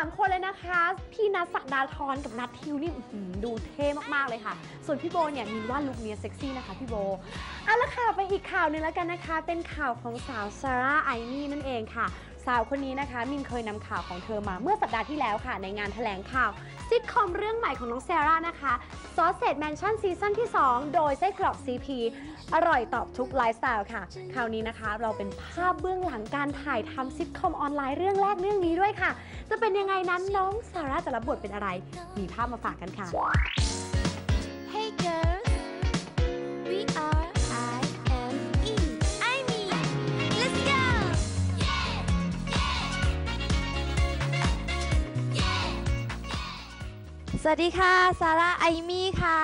3 คนเลยนะคะ พี่นัทศักดาทรกับนัททิวนี่ดูเท่มาก ๆ เลยค่ะ ส่วนพี่โบเนี่ยมินว่าลุคเนี้ยเซ็กซี่นะคะพี่โบเอาละค่ะไปอีกข่าวหนึงแล้วกันนะคะ เป็นข่าวของสาวซาร่าไอนี่นั่นเองค่ะ สาวคนนี้นะคะ มินเคยนำข่าวของเธอมาเมื่อสัปดาห์ที่แล้วค่ะ ในงานแถลงข่าวซิทคอมเรื่องใหม่ของน้องเซร่านะคะซอสเซ e แมนชั่นซีซั่นที่ 2 โดยไส้กรอก CP อร่อยตอบทุกไลฟ์สไตล์ค่ะ คราวนี้นะคะ เราเป็นภาพเบื้องหลังการถ่ายทำซิทคอมออนไลน์เรื่องแรกเรื่องนี้ด้วยค่ะ จะเป็นยังไงนั้นน้องซาร่าจะรับบทเป็นอะไร มีภาพมาฝากกันค่ะ สวัสดีค่ะซาร่าไอมี่ค่ะ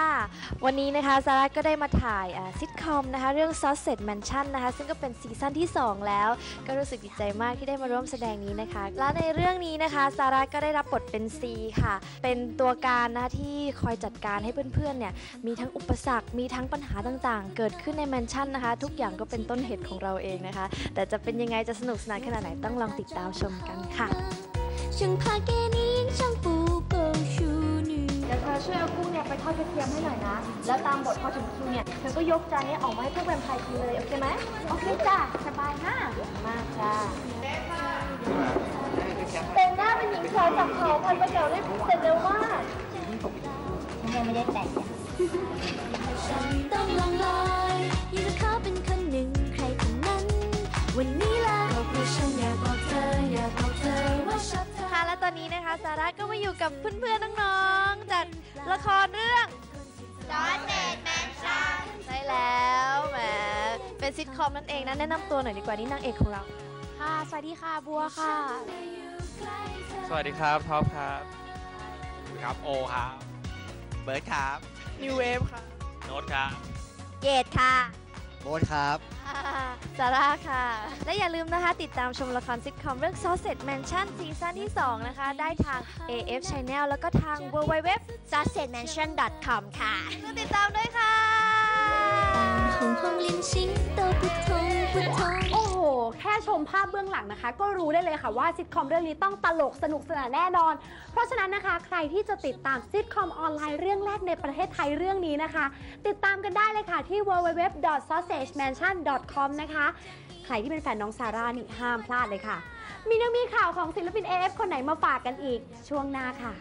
วันนี้นะคะซาร่าก็ได้มาถ่ายซิทคอมนะคะเรื่อง Sausage Mansion นะคะซึ่งก็เป็นซีซั่นที่ 2 แล้ว ก็รู้สึกดีใจมากที่ได้มาร่วมแสดงนี้นะคะ และในเรื่องนี้นะคะซาร่าก็ได้รับบทเป็นซีค่ะ เป็นตัวการนะคะที่คอยจัดการให้เพื่อนๆเนี่ยมีทั้งอุปสรรค มีทั้งปัญหาต่างๆ เกิดขึ้นในแมนชั่นนะคะ ทุกอย่างก็เป็นต้นเหตุของเราเองนะคะ แต่จะเป็นยังไงจะสนุกสนานขนาดไหนต้องลองติดตามชมกันค่ะ ช่วยเอากุ้งเนี่ยไปทอดกระเทียมให้หน่อยนะ แล้วตามบทพอถึงคิวเนี่ยเธอก็ยกจานนี้ออกมาให้พวกแวมไพร์กินเลย โอเคไหมโอเคจ้ะสบายมากมากจ้าแต่งหน้าเป็นหญิงสาวจับเขาพันประเก่าได้เสร็จเร็วมากยังไม่ได้แต่งฉันต้องลองลอยอยากจะขอเป็นคนหนึ่งใครคนนั้น วันนี้ อนนี้นะคะซาร่าก็มาอยู่กับเพื่อนๆน้องๆจากละครเรื่อง Sausage Mansion ใช่แล้วแหมเป็นซิทคอมนั่นเองนะแนะนำตัวหน่อยดีกว่านี่นางเอกของเราค่ะสวัสดีค่ะบัวค่ะ สวัสดีครับท็อปครับครับโอครับเบิร์ดครับนิวเวฟค่ะโน้ตครับเกดค่ะโบ๊ทครับซาร่าค่ะ และอย่าลืมนะคะ ติดตามชมละครซิทคอมเรื่อง Sausage Mansion ซีซั่นที่ 2 นะคะ ได้ทาง AF Channel แล้วก็ทาง www sausagemansion.com ค่ะก็ติดตามด้วยค่ะ แค่ชมภาพเบื้องหลังนะคะ ก็รู้ได้เลยค่ะว่าซิทคอมเรื่องนี้ต้องตลกสนุกสนานแน่นอน เพราะฉะนั้นนะคะ ใครที่จะติดตามซิทคอมออนไลน์เรื่องแรกในประเทศไทยเรื่องนี้นะคะ ติดตามกันได้เลยค่ะที่ www.sausagemansion.com นะคะ ใครที่เป็นแฟนน้องซาร่านี่ห้ามพลาดเลยค่ะ มียังมีข่าวของศิลปิน AF คนไหนมาฝากกันอีกช่วงหน้าค่ะ